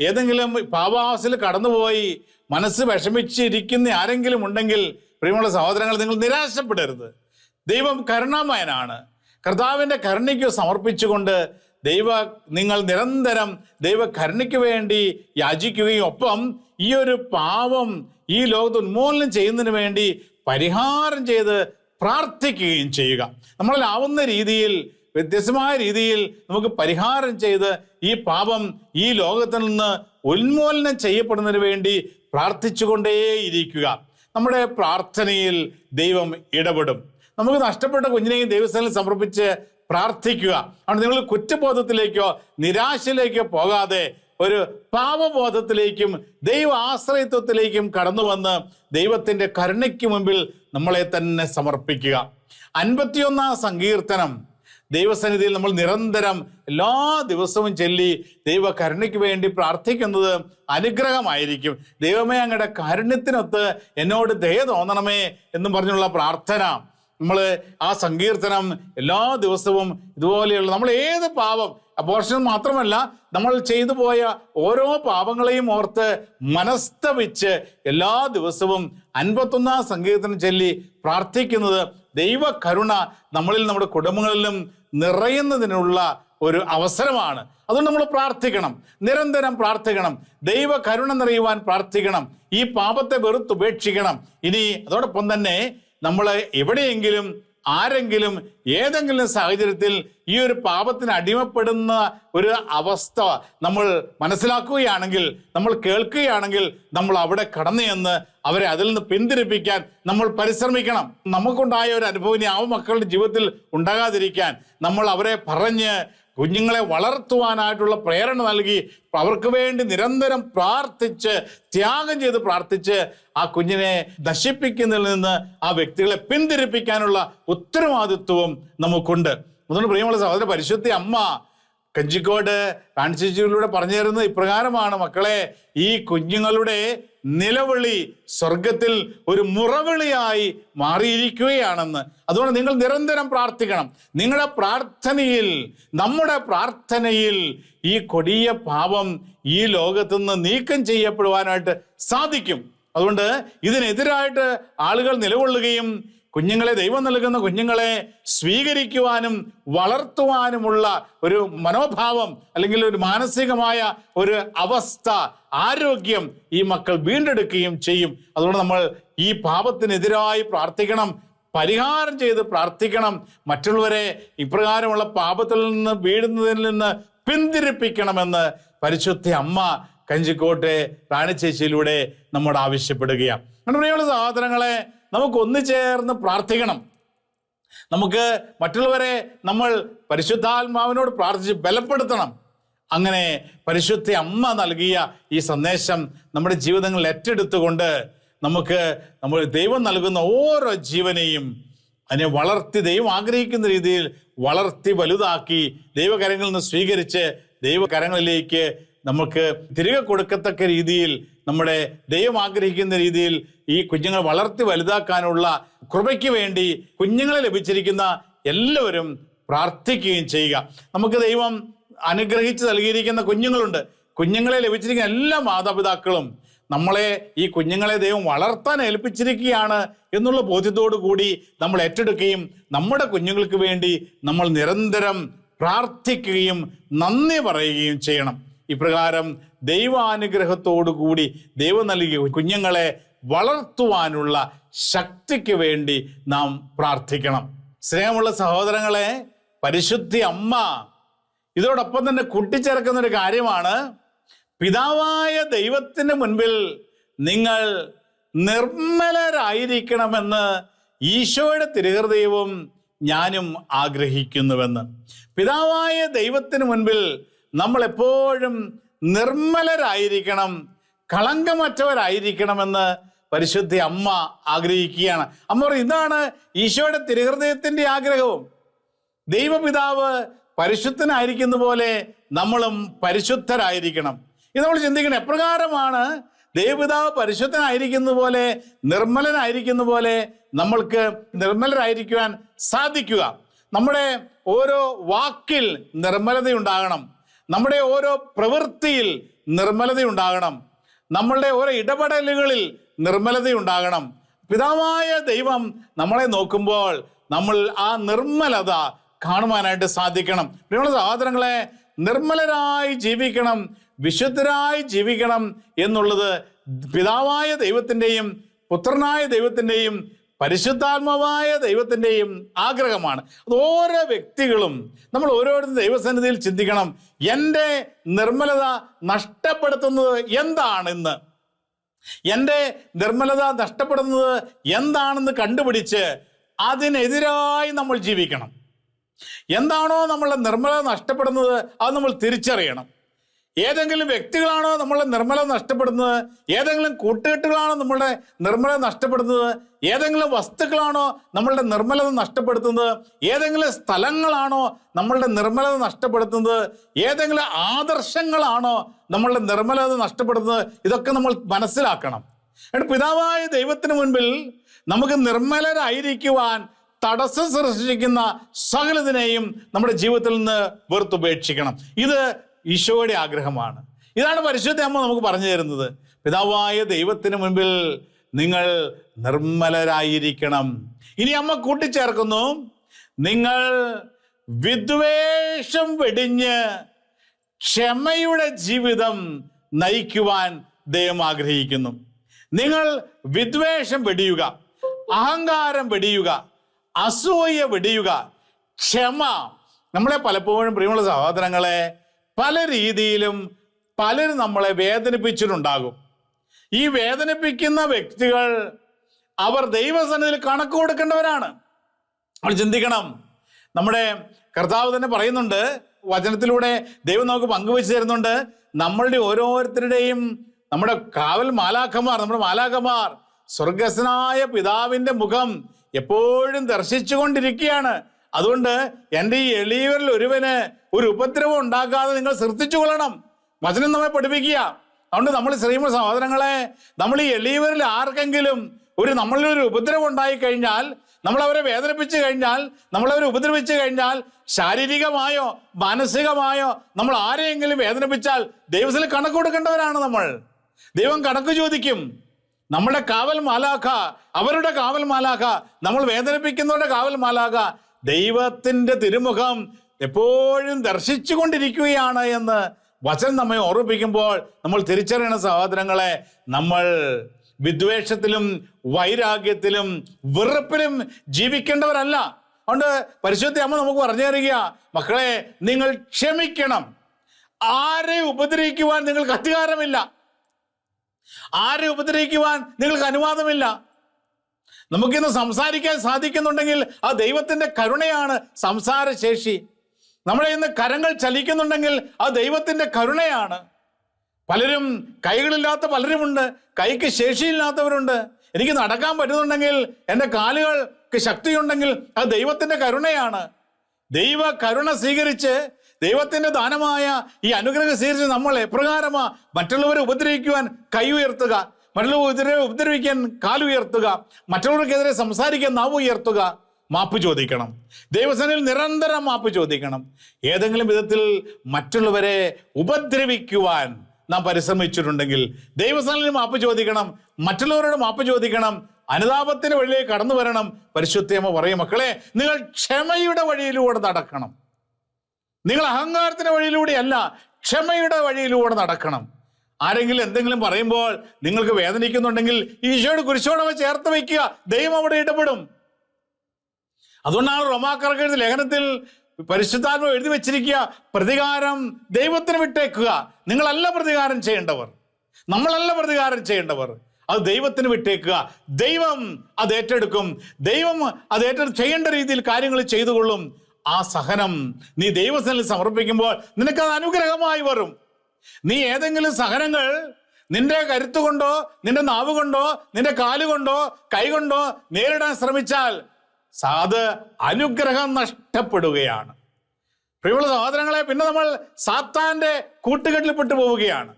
ഏതെങ്കിലും പാപാവസ്ഥയിൽ കടന്നുപോയി മനസ്സ് വിഷമിച്ചിരിക്കുന്ന ആരെങ്കിലും ഉണ്ടെങ്കിൽ പ്രിയമുള്ള സഹോദരങ്ങൾ നിങ്ങൾ നിരാശപ്പെടരുത്. ദൈവം കരുണാമയനാണ്. കർത്താവിന്റെ കരുണയ്ക്ക് സമർപ്പിച്ചുകൊണ്ട് ദൈവ നിങ്ങൾ നിരന്തരം ദൈവ കരുണയ്ക്ക് വേണ്ടി യാചിക്കുകയും ഒപ്പം ഈ ഒരു പാവം ഈ ലോകത്ത് ഉന്മൂലനം ചെയ്യുന്നതിന് വേണ്ടി പരിഹാരം ചെയ്ത് പ്രാർത്ഥിക്കുകയും ചെയ്യുക. നമ്മളിലാവുന്ന രീതിയിൽ വ്യത്യസ്തമായ രീതിയിൽ നമുക്ക് പരിഹാരം ചെയ്ത് ഈ പാപം ഈ ലോകത്തിൽ നിന്ന് ഉന്മൂലനം ചെയ്യപ്പെടുന്നതിന് വേണ്ടി പ്രാർത്ഥിച്ചുകൊണ്ടേയിരിക്കുക. നമ്മുടെ പ്രാർത്ഥനയിൽ ദൈവം ഇടപെടും. നമുക്ക് നഷ്ടപ്പെട്ട കുഞ്ഞിനെയും ദൈവസ്ഥാനിൽ സമർപ്പിച്ച് പ്രാർത്ഥിക്കുക. അവിടെ നിങ്ങൾ കുറ്റബോധത്തിലേക്കോ നിരാശയിലേക്കോ പോകാതെ ഒരു പാപബോധത്തിലേക്കും ദൈവ ആശ്രയത്വത്തിലേക്കും കടന്നു വന്ന് ദൈവത്തിന്റെ കരുണയ്ക്ക് മുമ്പിൽ നമ്മളെ തന്നെ സമർപ്പിക്കുക. അൻപത്തിയൊന്നാം സങ്കീർത്തനം. ദൈവസന്നിധിയിൽ നമ്മൾ നിരന്തരം എല്ലാ ദിവസവും ചൊല്ലി ദൈവ കരുണയ്ക്ക് വേണ്ടി പ്രാർത്ഥിക്കുന്നത് അനുഗ്രഹമായിരിക്കും. ദൈവമേ അങ്ങയുടെ കാരുണ്യത്തിനൊത്ത് എന്നോട് ദയ തോന്നണമേ എന്നും പറഞ്ഞുള്ള പ്രാർത്ഥന. നമ്മൾ ആ സങ്കീർത്തനം എല്ലാ ദിവസവും ഇതുപോലെയുള്ള നമ്മൾ ഏത് പാപം അപോർഷൻ മാത്രമല്ല നമ്മൾ ചെയ്തു പോയ ഓരോ പാപങ്ങളെയും ഓർത്ത് മനസ്തവിച്ച് എല്ലാ ദിവസവും അൻപത്തൊന്നാം സങ്കീർത്തനം ചൊല്ലി പ്രാർത്ഥിക്കുന്നത് ദൈവ കരുണ നമ്മളിൽ നമ്മുടെ കുടുംബങ്ങളിലും നിറയുന്നതിനുള്ള ഒരു അവസരമാണ്. അതുകൊണ്ട് നമ്മൾ പ്രാർത്ഥിക്കണം നിരന്തരം പ്രാർത്ഥിക്കണം ദൈവ കരുണ നിറയുവാൻ പ്രാർത്ഥിക്കണം ഈ പാപത്തെ വെറുത്തുപേക്ഷിക്കണം ഇനി അതോടൊപ്പം തന്നെ നമ്മൾ എവിടെയെങ്കിലും ആരെങ്കിലും ഏതെങ്കിലും സാഹചര്യത്തിൽ ഈ ഒരു പാപത്തിന് അടിമപ്പെടുന്ന ഒരു അവസ്ഥ നമ്മൾ മനസ്സിലാക്കുകയാണെങ്കിൽ നമ്മൾ കേൾക്കുകയാണെങ്കിൽ നമ്മൾ അവിടെ കടന്നു ചെന്ന് അവരെ അതിൽ നിന്ന് പിന്തിരിപ്പിക്കാൻ നമ്മൾ പരിശ്രമിക്കണം. നമുക്കുണ്ടായ ഒരു അനുഭവം ആ മക്കളുടെ ജീവിതത്തിൽ ഉണ്ടാകാതിരിക്കാൻ. നമ്മൾ അവരെ പറഞ്ഞ് കുഞ്ഞുങ്ങളെ വളർത്തുവാനായിട്ടുള്ള പ്രേരണ നൽകി അവർക്ക് വേണ്ടി നിരന്തരം പ്രാർത്ഥിച്ച് ത്യാഗം ചെയ്ത് പ്രാർത്ഥിച്ച് ആ കുഞ്ഞിനെ നശിപ്പിക്കുന്നതിൽ നിന്ന് ആ വ്യക്തികളെ പിന്തിരിപ്പിക്കാനുള്ള ഉത്തരവാദിത്വവും നമുക്കുണ്ട്. അതുകൊണ്ട് പ്രിയമുള്ള സഹോദര പരിശുദ്ധി അമ്മ കഞ്ചിക്കോട് കാണിച്ചിലൂടെ പറഞ്ഞു തരുന്നത് ഇപ്രകാരമാണ്. മക്കളെ ഈ കുഞ്ഞുങ്ങളുടെ നിലവിളി സ്വർഗത്തിൽ ഒരു മുറവിളിയായി മാറിയിരിക്കുകയാണെന്ന്. അതുകൊണ്ട് നിങ്ങൾ നിരന്തരം പ്രാർത്ഥിക്കണം. നിങ്ങളുടെ പ്രാർത്ഥനയിൽ നമ്മുടെ പ്രാർത്ഥനയിൽ ഈ കൊടിയ പാപം ഈ ലോകത്തു നിന്ന് നീക്കം ചെയ്യപ്പെടുവാനായിട്ട് സാധിക്കും. അതുകൊണ്ട് ഇതിനെതിരായിട്ട് ആളുകൾ നിലകൊള്ളുകയും കുഞ്ഞുങ്ങളെ ദൈവം നൽകുന്ന കുഞ്ഞുങ്ങളെ സ്വീകരിക്കുവാനും വളർത്തുവാനുമുള്ള ഒരു മനോഭാവം അല്ലെങ്കിൽ ഒരു മാനസികമായ ഒരു അവസ്ഥ ആരോഗ്യം ഈ മക്കൾ വീണ്ടെടുക്കുകയും ചെയ്യും. അതുകൊണ്ട് നമ്മൾ ഈ പാപത്തിനെതിരായി പ്രാർത്ഥിക്കണം. പരിഹാരം ചെയ്ത് പ്രാർത്ഥിക്കണം. മറ്റുള്ളവരെ ഇപ്രകാരമുള്ള പാപത്തിൽ നിന്ന് വീഴുന്നതിൽ നിന്ന് പിന്തിരിപ്പിക്കണമെന്ന് പരിശുദ്ധ അമ്മ കഞ്ചിക്കോട്ടെ റാണിച്ചേച്ചിയിലൂടെ നമ്മോട് ആവശ്യപ്പെടുകയാണ്. അങ്ങനെ പ്രിയമുള്ള സഹോദരങ്ങളെ നമുക്ക് ഒന്നുചേർന്ന് പ്രാർത്ഥിക്കണം. നമുക്ക് മറ്റുള്ളവരെ നമ്മൾ പരിശുദ്ധാത്മാവിനോട് പ്രാർത്ഥിച്ച് ബലപ്പെടുത്തണം. അങ്ങനെ പരിശുദ്ധ അമ്മ നൽകിയ ഈ സന്ദേശം നമ്മുടെ ജീവിതങ്ങളിൽ ഏറ്റെടുത്തുകൊണ്ട് നമുക്ക് നമ്മൾ ദൈവം നൽകുന്ന ഓരോ ജീവനെയും അതിനെ വളർത്തി ദൈവം ആഗ്രഹിക്കുന്ന രീതിയിൽ വളർത്തി വലുതാക്കി ദൈവകരങ്ങളിൽ നിന്ന് സ്വീകരിച്ച് ദൈവകരങ്ങളിലേക്ക് നമുക്ക് തിരികെ കൊടുക്കത്തക്ക രീതിയിൽ നമ്മുടെ ദൈവം ആഗ്രഹിക്കുന്ന രീതിയിൽ ഈ കുഞ്ഞുങ്ങൾ വളർത്തി വലുതാക്കാനുള്ള കൃപയ്ക്ക് വേണ്ടി കുഞ്ഞുങ്ങളെ ലഭിച്ചിരിക്കുന്ന എല്ലാവരും പ്രാർത്ഥിക്കുകയും ചെയ്യുക. നമുക്ക് ദൈവം അനുഗ്രഹിച്ച് നൽകിയിരിക്കുന്ന കുഞ്ഞുങ്ങളുണ്ട്. കുഞ്ഞുങ്ങളെ ലഭിച്ചിരിക്കുന്ന എല്ലാ മാതാപിതാക്കളും നമ്മളെ ഈ കുഞ്ഞുങ്ങളെ ദൈവം വളർത്താൻ ഏൽപ്പിച്ചിരിക്കുകയാണ് എന്നുള്ള ബോധ്യത്തോടു കൂടി നമ്മൾ ഏറ്റെടുക്കുകയും നമ്മുടെ കുഞ്ഞുങ്ങൾക്ക് വേണ്ടി നമ്മൾ നിരന്തരം പ്രാർത്ഥിക്കുകയും നന്ദി പറയുകയും ചെയ്യണം. ഇപ്രകാരം ദൈവാനുഗ്രഹത്തോടു കൂടി ദൈവം നൽകിയ കുഞ്ഞുങ്ങളെ വളർത്തുവാനുള്ള ശക്തിക്ക് വേണ്ടി നാം പ്രാർത്ഥിക്കണം. സ്നേഹമുള്ള സഹോദരങ്ങളെ പരിശുദ്ധി അമ്മ ഇതോടൊപ്പം തന്നെ കൂട്ടിച്ചേർക്കുന്ന ഒരു കാര്യമാണ്. പിതാവായ ദൈവത്തിന് മുൻപിൽ നിങ്ങൾ നിർമ്മലരായിരിക്കണമെന്ന് ഈശോയുടെ തിരുഹൃദയവും ഞാനും ആഗ്രഹിക്കുന്നുവെന്ന്. പിതാവായ ദൈവത്തിന് മുൻപിൽ നമ്മൾ എപ്പോഴും നിർമ്മലരായിരിക്കണം കളങ്കമറ്റവരായിരിക്കണമെന്ന് പരിശുദ്ധി അമ്മ ആഗ്രഹിക്കുകയാണ്. അമ്മ ഇതാണ് ഈശോയുടെ തിരുഹൃദയത്തിന്റെ ആഗ്രഹവും. ദൈവപിതാവ് പരിശുദ്ധനായിരിക്കുന്ന പോലെ നമ്മളും പരിശുദ്ധരായിരിക്കണം. ഇത് നമ്മൾ ചിന്തിക്കണം എപ്രകാരമാണ് ദൈവപിതാവ് പരിശുദ്ധനായിരിക്കുന്ന പോലെ നിർമ്മലനായിരിക്കുന്ന പോലെ നമ്മൾക്ക് നിർമ്മലരായിരിക്കുവാൻ സാധിക്കുക. നമ്മുടെ ഓരോ വാക്കിൽ നിർമ്മലതയുണ്ടാകണം. നമ്മുടെ ഓരോ പ്രവൃത്തിയിൽ നിർമ്മലതയുണ്ടാകണം. നമ്മളുടെ ഓരോ ഇടപെടലുകളിൽ നിർമ്മലതയുണ്ടാകണം. പിതാവായ ദൈവം നമ്മളെ നോക്കുമ്പോൾ നമ്മൾ ആ നിർമ്മലത കാണുവാനായിട്ട് സാധിക്കണം. പ്രിയമുള്ള സഹോദരങ്ങളെ നിർമ്മലരായി ജീവിക്കണം വിശുദ്ധരായി ജീവിക്കണം എന്നുള്ളത് പിതാവായ ദൈവത്തിന്റെയും പുത്രനായ ദൈവത്തിന്റെയും പരിശുദ്ധാത്മാവായ ദൈവത്തിന്റെയും ആഗ്രഹമാണ്. അത് ഓരോ വ്യക്തികളും നമ്മൾ ഓരോരുത്തരും ദൈവസന്നിധിയിൽ ചിന്തിക്കണം എന്റെ നിർമ്മലത നഷ്ടപ്പെടുത്തുന്നത് എന്താണെന്ന്. എന്റെ നിർമ്മലത നഷ്ടപ്പെടുന്നത് എന്താണെന്ന് കണ്ടുപിടിച്ച് അതിനെതിരായി നമ്മൾ ജീവിക്കണം. എന്താണോ നമ്മളെ നിർമ്മല നഷ്ടപ്പെടുന്നത് അത് നമ്മൾ തിരിച്ചറിയണം. ഏതെങ്കിലും വ്യക്തികളാണോ നമ്മളെ നിർമ്മല നഷ്ടപ്പെടുന്നത് ഏതെങ്കിലും കൂട്ടുകെട്ടുകളാണോ നമ്മളുടെ നിർമ്മല നഷ്ടപ്പെടുന്നത് ഏതെങ്കിലും വസ്തുക്കളാണോ നമ്മളുടെ നിർമ്മലത നഷ്ടപ്പെടുത്തുന്നത് ഏതെങ്കിലും സ്ഥലങ്ങളാണോ നമ്മളുടെ നിർമ്മലത നഷ്ടപ്പെടുത്തുന്നത് ഏതെങ്കിലും ആദർശങ്ങളാണോ നമ്മളുടെ നിർമ്മലത നഷ്ടപ്പെടുത്തുന്നത് ഇതൊക്കെ നമ്മൾ മനസ്സിലാക്കണം. പിതാവായ ദൈവത്തിന് മുൻപിൽ നമുക്ക് നിർമ്മലരായിരിക്കുവാൻ തടസ്സം സൃഷ്ടിക്കുന്ന സകലതിനെയും നമ്മുടെ ജീവിതത്തിൽ നിന്ന് വെറുത്തുപേക്ഷിക്കണം ഇത് ഈശോയുടെ ആഗ്രഹമാണ്. ഇതാണ് പരിശുദ്ധ അമ്മ നമുക്ക് പറഞ്ഞു തരുന്നത്. പിതാവായ ദൈവത്തിന് മുൻപിൽ നിങ്ങൾ നിർമ്മലരായിരിക്കണം. ഇനി അമ്മ കൂട്ടിച്ചേർക്കുന്നു. നിങ്ങൾ വിദ്വേഷം വെടിഞ്ഞ് ക്ഷമയുടെ ജീവിതം നയിക്കുവാൻ ദൈവം ആഗ്രഹിക്കുന്നു. നിങ്ങൾ വിദ്വേഷം വെടിയുക അഹങ്കാരം വെടിയുക അസൂയ വെടിയുക ക്ഷമ. നമ്മളെ പലപ്പോഴും പ്രിയമുള്ള സഹോദരങ്ങളെ പല രീതിയിലും പലരും നമ്മളെ വേദനിപ്പിച്ചിട്ടുണ്ടാകും. ഈ വേദനിപ്പിക്കുന്ന വ്യക്തികൾ അവർ ദൈവസന്നിധിയിൽ കണക്ക് കൊടുക്കേണ്ടവരാണ്. നമ്മൾ ചിന്തിക്കണം. നമ്മുടെ കർത്താവ് തന്നെ പറയുന്നുണ്ട് വചനത്തിലൂടെ ദൈവം നമുക്ക് പങ്കുവെച്ച് തരുന്നുണ്ട്. നമ്മളുടെ ഓരോരുത്തരുടെയും നമ്മുടെ കാവൽ മാലാഖമാർ നമ്മുടെ മാലാഖമാർ സ്വർഗസ്നായ പിതാവിന്റെ മുഖം എപ്പോഴും ദർശിച്ചുകൊണ്ടിരിക്കുകയാണ്. അതുകൊണ്ട് എന്റെ ഈ എളിയവരിൽ ഒരുവന് ഒരു ഉപദ്രവം ഉണ്ടാക്കാതെ നിങ്ങൾ ശ്രദ്ധിച്ചു കൊള്ളണം. വചനം നമ്മെ പഠിപ്പിക്കുക. അതുകൊണ്ട് നമ്മൾ ശ്രീമ സഹോദരങ്ങളെ നമ്മൾ ഈ എളിയവരിൽ ആർക്കെങ്കിലും ഒരു നമ്മളിൽ ഒരു ഉപദ്രവം ഉണ്ടായി കഴിഞ്ഞാൽ നമ്മൾ അവരെ വേദനിപ്പിച്ചു കഴിഞ്ഞാൽ നമ്മൾ അവരെ ഉപദ്രവിച്ചു കഴിഞ്ഞാൽ ശാരീരികമായോ മാനസികമായോ നമ്മൾ ആരെയെങ്കിലും വേദനിപ്പിച്ചാൽ ദൈവത്തിൽ കണക്ക് കൊടുക്കേണ്ടവരാണ് നമ്മൾ. ദൈവം കണക്ക് ചോദിക്കും. നമ്മുടെ കാവൽ മാലാഖ അവരുടെ കാവൽ മാലാഖ നമ്മൾ വേദനിപ്പിക്കുന്നവരുടെ കാവൽ മാലാഖ ദൈവത്തിന്റെ തിരുമുഖം എപ്പോഴും ദർശിച്ചു കൊണ്ടിരിക്കുകയാണ് എന്ന് വചനം നമ്മെ ഓർമ്മിപ്പിക്കുമ്പോൾ നമ്മൾ തിരിച്ചറിയണ സഹോദരങ്ങളെ നമ്മൾ വിദ്വേഷത്തിലും വൈരാഗ്യത്തിലും വെറുപ്പിലും ജീവിക്കേണ്ടവരല്ല. അതുകൊണ്ട് പരിശുദ്ധ അമ്മ നമുക്ക് പറഞ്ഞു തരിക മക്കളെ നിങ്ങൾ ക്ഷമിക്കണം. ആരെ ഉപദ്രവിക്കുവാൻ നിങ്ങൾക്ക് അധികാരമില്ല. ആരെ ഉപദ്രവിക്കുവാൻ നിങ്ങൾക്ക് അനുവാദമില്ല? നമുക്കിന്ന് സംസാരിക്കാൻ സാധിക്കുന്നുണ്ടെങ്കിൽ ആ ദൈവത്തിന്റെ കരുണയാണ് സംസാരശേഷി. നമ്മളെ ഇന്ന് കരങ്ങൾ ചലിക്കുന്നുണ്ടെങ്കിൽ ആ ദൈവത്തിന്റെ കരുണയാണ്. പലരും കൈകളില്ലാത്ത പലരുമുണ്ട് കൈക്ക് ശേഷിയില്ലാത്തവരുണ്ട്. എനിക്ക് നടക്കാൻ പറ്റുന്നുണ്ടെങ്കിൽ എന്റെ കാലുകൾക്ക് ശക്തിയുണ്ടെങ്കിൽ ആ ദൈവത്തിന്റെ കരുണയാണ്. ദൈവ കരുണ സ്വീകരിച്ച് ദൈവത്തിന്റെ ദാനമായ ഈ അനുഗ്രഹം സ്വീകരിച്ച് നമ്മൾ എപ്രകാരമാ മറ്റുള്ളവരെ ഉപദ്രവിക്കുവാൻ കൈ ഉയർത്തുക മറ്റുള്ളവരെ ഉപദ്രവിക്കാൻ കാലുയർത്തുക മറ്റുള്ളവർക്കെതിരെ സംസാരിക്കാൻ നാവ് ഉയർത്തുക മാപ്പ് ചോദിക്കണം. ദൈവസേനയിൽ നിരന്തരം മാപ്പ് ചോദിക്കണം. ഏതെങ്കിലും വിധത്തിൽ മറ്റുള്ളവരെ ഉപദ്രവിക്കുവാൻ നാം പരിശ്രമിച്ചിട്ടുണ്ടെങ്കിൽ ദൈവസേനയിൽ മാപ്പ് ചോദിക്കണം മറ്റുള്ളവരോട് മാപ്പ് ചോദിക്കണം അനുതാപത്തിന്റെ വഴിയിലേക്ക് കടന്നു വരണം പരിശുദ്ധയമ്മ പറയും മക്കളെ നിങ്ങൾ ക്ഷമയുടെ വഴിയിലൂടെ നടക്കണം. നിങ്ങൾ അഹങ്കാരത്തിന്റെ വഴിയിലൂടെയല്ല ക്ഷമയുടെ വഴിയിലൂടെ നടക്കണം. ആരെങ്കിലും എന്തെങ്കിലും പറയുമ്പോൾ നിങ്ങൾക്ക് വേദനിക്കുന്നുണ്ടെങ്കിൽ ഈശോയുടെ കുരിശോടവ ചേർത്ത് വയ്ക്കുക. ദൈവം അവിടെ ഇടപെടും. അതുകൊണ്ടാണ് റോമാക്കാർക്ക് എഴുതി ലേഖനത്തിൽ പരിശുദ്ധാത്മ എഴുതി വെച്ചിരിക്കുക പ്രതികാരം ദൈവത്തിന് വിട്ടേക്കുക. നിങ്ങളല്ല പ്രതികാരം ചെയ്യേണ്ടവർ. നമ്മളല്ല പ്രതികാരം ചെയ്യേണ്ടവർ. അത് ദൈവത്തിന് വിട്ടേക്കുക. ദൈവം അത് ഏറ്റെടുക്കും. ദൈവം അത് ഏറ്റെടു ചെയ്യേണ്ട രീതിയിൽ കാര്യങ്ങൾ ചെയ്തുകൊള്ളും. ആ സഹനം നീ ദൈവസനിൽ സമർപ്പിക്കുമ്പോൾ നിനക്കത് അനുഗ്രഹമായി വരും. നീ ഏതെങ്കിലും സഹനങ്ങൾ നിന്റെ കരുത്തുകൊണ്ടോ നിന്റെ നാവ് കൊണ്ടോ നിന്റെ കാലുകൊണ്ടോ കൈകൊണ്ടോ നേരിടാൻ ശ്രമിച്ചാൽ അത് അനുഗ്രഹം നഷ്ടപ്പെടുകയാണ്. പ്രിയമുള്ള സഹോദരങ്ങളെ പിന്നെ നമ്മൾ സാത്താന്റെ കൂട്ടുകെട്ടിൽപ്പെട്ടു പോവുകയാണ്.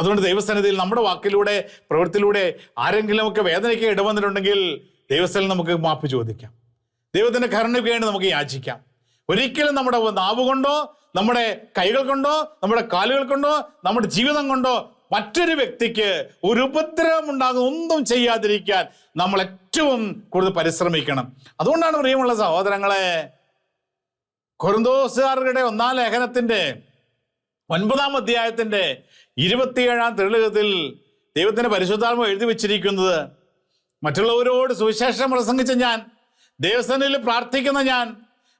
അതുകൊണ്ട് ദൈവസന്നിധിയിൽ നമ്മുടെ വാക്കിലൂടെ പ്രവൃത്തിയിലൂടെ ആരെങ്കിലുമൊക്കെ വേദനയ്ക്ക് ഇടവന്നിട്ടുണ്ടെങ്കിൽ ദൈവസ്ഥലം നമുക്ക് മാപ്പ് ചോദിക്കാം. ദൈവത്തിന്റെ കരുണയ്ക്ക് വേണ്ടി നമുക്ക് യാചിക്കാം. ഒരിക്കലും നമ്മുടെ നാവ് കൊണ്ടോ നമ്മുടെ കൈകൾ കൊണ്ടോ നമ്മുടെ കാലുകൾ കൊണ്ടോ നമ്മുടെ ജീവിതം കൊണ്ടോ മറ്റൊരു വ്യക്തിക്ക് ഒരു ഉപദ്രവം ഉണ്ടാകുന്ന ഒന്നും ചെയ്യാതിരിക്കാൻ നമ്മൾ ഏറ്റവും കൂടുതൽ പരിശ്രമിക്കണം. അതുകൊണ്ടാണ് പ്രിയമുള്ള സഹോദരങ്ങളെ കൊറിന്തോസുകാരുടെ ഒന്നാം ലേഖനത്തിന്റെ ഒൻപതാം അധ്യായത്തിന്റെ ഇരുപത്തിയേഴാം തെളിവത്തിൽ ദൈവത്തിന്റെ പരിശുദ്ധാത്മ എഴുതി വെച്ചിരിക്കുന്നത്. മറ്റുള്ളവരോട് സുവിശേഷം പ്രസംഗിച്ച ഞാൻ ദൈവസന്നിധിയിൽ പ്രാർത്ഥിക്കുന്ന ഞാൻ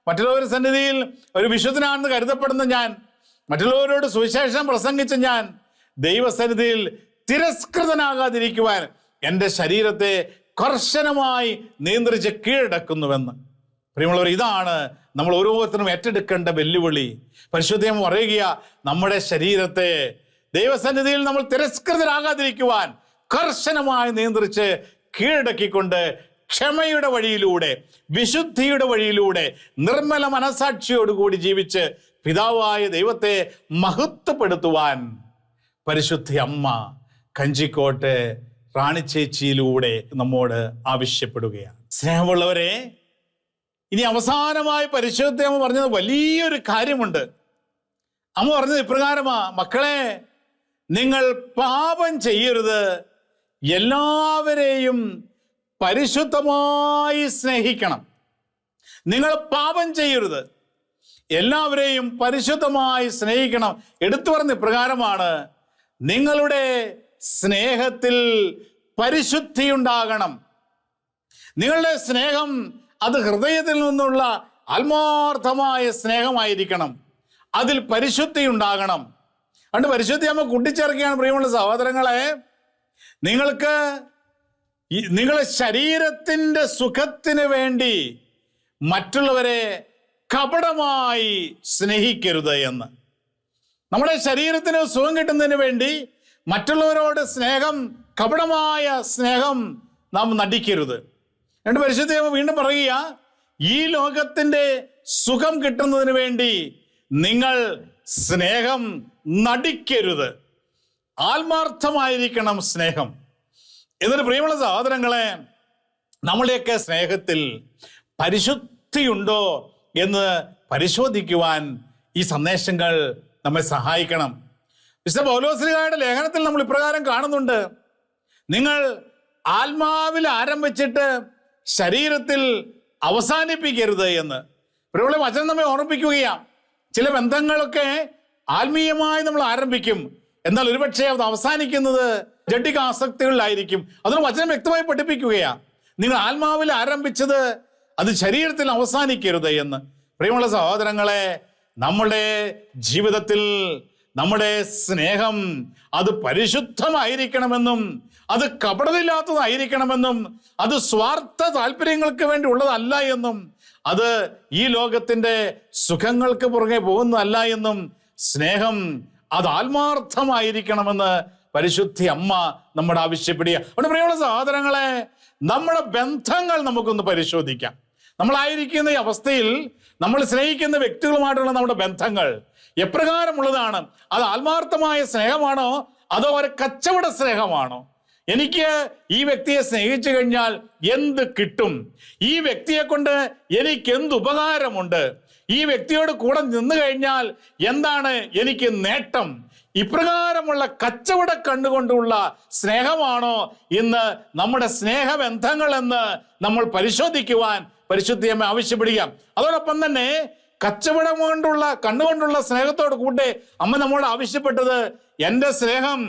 മറ്റുള്ളവരുടെ സന്നിധിയിൽ ഒരു വിശുദ്ധനാണെന്ന് കരുതപ്പെടുന്ന ഞാൻ മറ്റുള്ളവരോട് സുവിശേഷം പ്രസംഗിച്ച ഞാൻ ദൈവസന്നിധിയിൽ തിരസ്കൃതനാകാതിരിക്കുവാൻ എന്റെ ശരീരത്തെ കർശനമായി നിയന്ത്രിച്ച് കീഴടക്കുന്നുവെന്ന്. പ്രിയമുള്ളവർ ഇതാണ് നമ്മൾ ഓരോരുത്തരും ഏറ്റെടുക്കേണ്ട വെല്ലുവിളി. പരിശുദ്ധം പറയുക നമ്മുടെ ശരീരത്തെ ദൈവസന്നിധിയിൽ നമ്മൾ തിരസ്കൃതരാകാതിരിക്കുവാൻ കർശനമായി നിയന്ത്രിച്ച് കീഴടക്കിക്കൊണ്ട് ക്ഷമയുടെ വഴിയിലൂടെ വിശുദ്ധിയുടെ വഴിയിലൂടെ നിർമ്മല മനസാക്ഷിയോടുകൂടി ജീവിച്ച് പിതാവായ ദൈവത്തെ മഹത്വപ്പെടുത്തുവാൻ പരിശുദ്ധി അമ്മ കഞ്ചിക്കോട്ട് റാണിച്ചേച്ചിയിലൂടെ നമ്മോട് ആവശ്യപ്പെടുകയാണ്. സ്നേഹമുള്ളവരെ ഇനി അവസാനമായി പരിശുദ്ധ അമ്മ പറഞ്ഞത് വലിയൊരു കാര്യമുണ്ട്. അമ്മ പറഞ്ഞത് ഇപ്രകാരമാ മക്കളെ നിങ്ങൾ പാപം ചെയ്യരുത്. എല്ലാവരെയും പരിശുദ്ധമായി സ്നേഹിക്കണം. നിങ്ങൾ പാപം ചെയ്യരുത്. എല്ലാവരെയും പരിശുദ്ധമായി സ്നേഹിക്കണം. എടുത്തു പറഞ്ഞ പ്രകാരമാണ് നിങ്ങളുടെ സ്നേഹത്തിൽ പരിശുദ്ധി ഉണ്ടാകണം. നിങ്ങളുടെ സ്നേഹം അത് ഹൃദയത്തിൽ നിന്നുള്ള ആത്മാർത്ഥമായ സ്നേഹമായിരിക്കണം. അതിൽ പരിശുദ്ധി ഉണ്ടാകണം. അതുകൊണ്ട് പരിശുദ്ധി നമ്മൾ കൂട്ടിച്ചേർക്കുകയാണ് പ്രിയമുള്ള സഹോദരങ്ങളെ. നിങ്ങൾക്ക് നിങ്ങളെ ശരീരത്തിന്റെ സുഖത്തിന് വേണ്ടി മറ്റുള്ളവരെ കപടമായി സ്നേഹിക്കരുത് എന്ന്. നമ്മുടെ ശരീരത്തിന് സുഖം കിട്ടുന്നതിന് വേണ്ടി മറ്റുള്ളവരോട് സ്നേഹം കപടമായ സ്നേഹം നാം നടിക്കരുത്. രണ്ട് പരിശുദ്ധ വീണ്ടും പറയുക ഈ ലോകത്തിന്റെ സുഖം കിട്ടുന്നതിന് വേണ്ടി നിങ്ങൾ സ്നേഹം നടിക്കരുത്. ആത്മാർത്ഥമായിരിക്കണം സ്നേഹം. എന്നിട്ട് പ്രിയമുള്ള സഹോദരങ്ങളെ നമ്മുടെയൊക്കെ സ്നേഹത്തിൽ പരിശുദ്ധിയുണ്ടോ എന്ന് പരിശോധിക്കുവാൻ ഈ സന്ദേശങ്ങൾ നമ്മെ സഹായിക്കണം. വിശുദ്ധ പൗലോസ്ലിഹായുടെ ലേഖനത്തിൽ നമ്മൾ ഇപ്രകാരം കാണുന്നുണ്ട്. നിങ്ങൾ ആത്മാവിൽ ആരംഭിച്ചിട്ട് ശരീരത്തിൽ അവസാനിപ്പിക്കരുത് എന്ന്. പ്രിയമുള്ള വചനം നമ്മെ ഓർമ്മിപ്പിക്കുകയാണ് ചില ബന്ധങ്ങളൊക്കെ ആത്മീയമായി നമ്മൾ ആരംഭിക്കും. എന്നാൽ ഒരുപക്ഷെ അത് അവസാനിക്കുന്നത് ജഡിക ആസക്തികളിലായിരിക്കും അതിന് വചനം വ്യക്തമായി പഠിപ്പിക്കുകയാ. നിങ്ങൾ ആത്മാവിൽ ആരംഭിച്ചത് അത് ശരീരത്തിൽ അവസാനിക്കരുത് എന്ന്. പ്രിയമുള്ള സഹോദരങ്ങളെ നമ്മുടെ ജീവിതത്തിൽ നമ്മുടെ സ്നേഹം അത് പരിശുദ്ധമായിരിക്കണമെന്നും അത് കപടതില്ലാത്തതായിരിക്കണമെന്നും അത് സ്വാർത്ഥ താല്പര്യങ്ങൾക്ക് വേണ്ടി ഉള്ളതല്ല എന്നും അത് ഈ ലോകത്തിന്റെ സുഖങ്ങൾക്ക് പുറകെ പോകുന്നതല്ല എന്നും സ്നേഹം അത് ആത്മാർത്ഥമായിരിക്കണമെന്ന് പരിശുദ്ധി അമ്മ നമ്മുടെ ആവശ്യപ്പെടുക. അവിടെ പ്രിയമുള്ള സഹോദരങ്ങളെ നമ്മുടെ ബന്ധങ്ങൾ നമുക്കൊന്ന് പരിശോധിക്കാം. നമ്മളായിരിക്കുന്ന ഈ അവസ്ഥയിൽ നമ്മൾ സ്നേഹിക്കുന്ന വ്യക്തികളുമായിട്ടുള്ള നമ്മുടെ ബന്ധങ്ങൾ എപ്രകാരമുള്ളതാണ്? അത് ആത്മാർത്ഥമായ സ്നേഹമാണോ? അതോ ഒരു കച്ചവട സ്നേഹമാണോ? എനിക്ക് ഈ വ്യക്തിയെ സ്നേഹിച്ചു കഴിഞ്ഞാൽ എന്ത് കിട്ടും? ഈ വ്യക്തിയെ കൊണ്ട് എനിക്ക് എന്ത് ഉപകാരമുണ്ട്? ഈ വ്യക്തിയോട് കൂടെ നിന്നു കഴിഞ്ഞാൽ എന്താണ് എനിക്ക് നേട്ടം? ഇപ്രകാരമുള്ള കച്ചവട കണ്ടുകൊണ്ടുള്ള സ്നേഹമാണോ ഇന്ന് നമ്മുടെ സ്നേഹബന്ധങ്ങൾ എന്ന് നമ്മൾ പരിശോധിക്കുവാൻ പരിശുദ്ധിയമ്മ ആവശ്യപ്പെടുക. അതോടൊപ്പം തന്നെ കച്ചവടം കൊണ്ടുള്ള കണ്ണുകൊണ്ടുള്ള സ്നേഹത്തോട് കൂടെ അമ്മ നമ്മോട് ആവശ്യപ്പെട്ടത് എന്റെ സ്നേഹം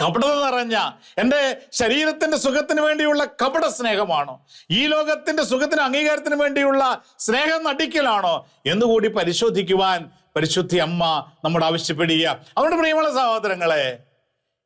കപടത നിറഞ്ഞ എന്റെ ശരീരത്തിന്റെ സുഖത്തിന് വേണ്ടിയുള്ള കപട സ്നേഹമാണോ? ഈ ലോകത്തിന്റെ സുഖത്തിന് അംഗീകാരത്തിന് വേണ്ടിയുള്ള സ്നേഹം നടിക്കലാണോ? എന്നുകൂടി പരിശോധിക്കുവാൻ പരിശുദ്ധി അമ്മ നമ്മോട് ആവശ്യപ്പെടുക. അവരുടെ പ്രിയമുള്ള സഹോദരങ്ങളെ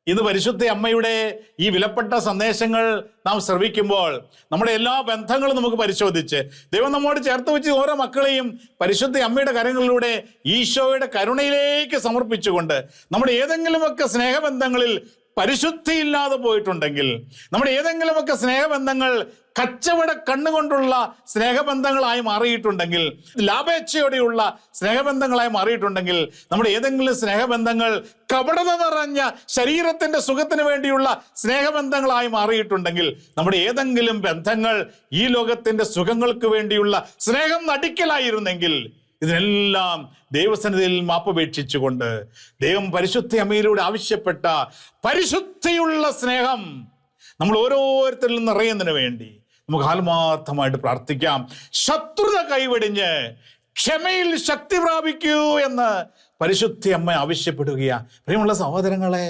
ഇന്ന് പരിശുദ്ധി അമ്മയുടെ ഈ വിലപ്പെട്ട സന്ദേശങ്ങൾ നാം ശ്രവിക്കുമ്പോൾ നമ്മുടെ എല്ലാ ബന്ധങ്ങളും നമുക്ക് പരിശോധിച്ച് ദൈവം നമ്മോട് ചേർത്ത് വെച്ച് ഓരോ മക്കളെയും പരിശുദ്ധ അമ്മയുടെ കരങ്ങളിലൂടെ ഈശോയുടെ കരുണയിലേക്ക് സമർപ്പിച്ചുകൊണ്ട് നമ്മുടെ ഏതെങ്കിലുമൊക്കെ സ്നേഹബന്ധങ്ങളിൽ പരിശുദ്ധിയില്ലാതെ പോയിട്ടുണ്ടെങ്കിൽ നമ്മുടെ ഏതെങ്കിലുമൊക്കെ സ്നേഹബന്ധങ്ങൾ കച്ചവട കണ്ണുകൊണ്ടുള്ള സ്നേഹബന്ധങ്ങളായി മാറിയിട്ടുണ്ടെങ്കിൽ ലാഭേച്ഛയോടെയുള്ള സ്നേഹബന്ധങ്ങളായി മാറിയിട്ടുണ്ടെങ്കിൽ നമ്മുടെ ഏതെങ്കിലും സ്നേഹബന്ധങ്ങൾ കപടത നിറഞ്ഞ ശരീരത്തിന്റെ സുഖത്തിന് വേണ്ടിയുള്ള സ്നേഹബന്ധങ്ങളായി മാറിയിട്ടുണ്ടെങ്കിൽ നമ്മുടെ ഏതെങ്കിലും ബന്ധങ്ങൾ ഈ ലോകത്തിന്റെ സുഖങ്ങൾക്ക് വേണ്ടിയുള്ള സ്നേഹം നടിക്കലായിരുന്നെങ്കിൽ ഇതിനെല്ലാം ദൈവസന്നിധിയിൽ മാപ്പപേക്ഷിച്ചുകൊണ്ട് ദൈവം പരിശുദ്ധ അമ്മയിലൂടെ ആവശ്യപ്പെട്ട പരിശുദ്ധിയുള്ള സ്നേഹം നമ്മൾ ഓരോരുത്തരിൽ നിറയുന്നതിന് വേണ്ടി നമുക്ക് ആത്മാർത്ഥമായിട്ട് പ്രാർത്ഥിക്കാം. ശത്രുത കൈവെടിഞ്ഞ് ക്ഷമയിൽ ശക്തി പ്രാപിക്കൂ എന്ന് പരിശുദ്ധി അമ്മ ആവശ്യപ്പെടുകയാണ് പ്രിയമുള്ള സഹോദരങ്ങളെ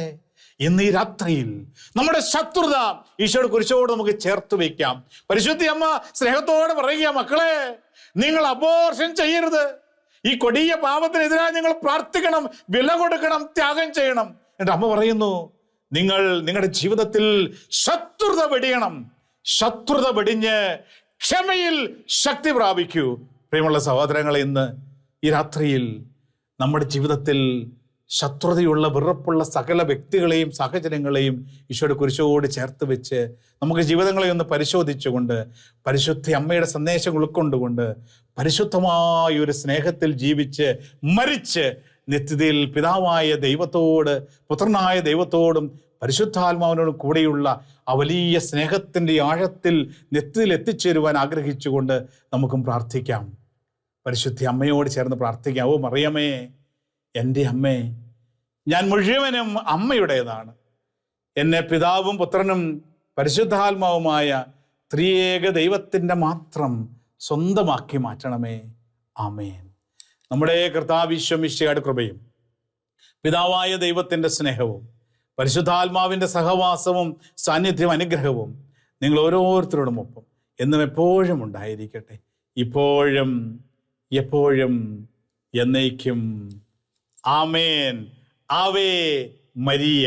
ഇന്ന് ഈ രാത്രിയിൽ നമ്മുടെ ശത്രുത ഈശോയുടെ കുരിശോട് നമുക്ക് ചേർത്ത് വയ്ക്കാം. പരിശുദ്ധി അമ്മ സ്നേഹത്തോടെ പറയുക മക്കളെ നിങ്ങൾ അബോർഷൻ ചെയ്യരുത്. ഈ കൊടിയ പാപത്തിനെതിരായി നിങ്ങൾ പ്രാർത്ഥിക്കണം വില കൊടുക്കണം ത്യാഗം ചെയ്യണം. എന്റെ അമ്മ പറയുന്നു നിങ്ങൾ നിങ്ങളുടെ ജീവിതത്തിൽ ശത്രുത വെടിയണം. ശത്രുത വെടിഞ്ഞ് ക്ഷമയിൽ ശക്തി പ്രാപിക്കൂ. പ്രിയമുള്ള സഹോദരങ്ങളെ ഇന്ന് ഈ രാത്രിയിൽ നമ്മുടെ ജീവിതത്തിൽ ശത്രുതയുള്ള വെറുപ്പുള്ള സകല വ്യക്തികളെയും സാഹചര്യങ്ങളെയും ഈശോയുടെ കുരിശോട് ചേർത്ത് വെച്ച് നമുക്ക് ജീവിതങ്ങളെ ഒന്ന് പരിശോധിച്ചുകൊണ്ട് പരിശുദ്ധ അമ്മയുടെ സന്ദേശം ഉൾക്കൊണ്ടുകൊണ്ട് പരിശുദ്ധമായ ഒരു സ്നേഹത്തിൽ ജീവിച്ച് മരിച്ച് നിത്യതയിൽ പിതാവായ ദൈവത്തോട് പുത്രനായ ദൈവത്തോടും പരിശുദ്ധാത്മാവിനോടും കൂടെയുള്ള ആ വലിയ സ്നേഹത്തിന്റെ ആഴത്തിൽ നിത്യതയിൽ എത്തിച്ചേരുവാൻ ആഗ്രഹിച്ചുകൊണ്ട് നമുക്കും പ്രാർത്ഥിക്കാം. പരിശുദ്ധി അമ്മയോട് ചേർന്ന് പ്രാർത്ഥിക്കാം. ഓ മറിയമേ എന്റെ അമ്മേ ഞാൻ മുഴുവനും അമ്മയുടേതാണ്. എന്നെ പിതാവും പുത്രനും പരിശുദ്ധാത്മാവുമായ ത്രിയേക ദൈവത്തിന്റെ മാത്രം സ്വന്തമാക്കി മാറ്റണമേ. ആമേൻ. നമ്മുടെ കർത്താവിശ്വമിശയുടെ കൃപയും പിതാവായ ദൈവത്തിന്റെ സ്നേഹവും പരിശുദ്ധാത്മാവിന്റെ സഹവാസവും സാന്നിധ്യം അനുഗ്രഹവും നിങ്ങൾ ഓരോരുത്തരോടും ഒപ്പം എന്നും എപ്പോഴും ഉണ്ടായിരിക്കട്ടെ. ഇപ്പോഴും എപ്പോഴും എന്നേക്കും. ആമേൻ ആവേ മരിയ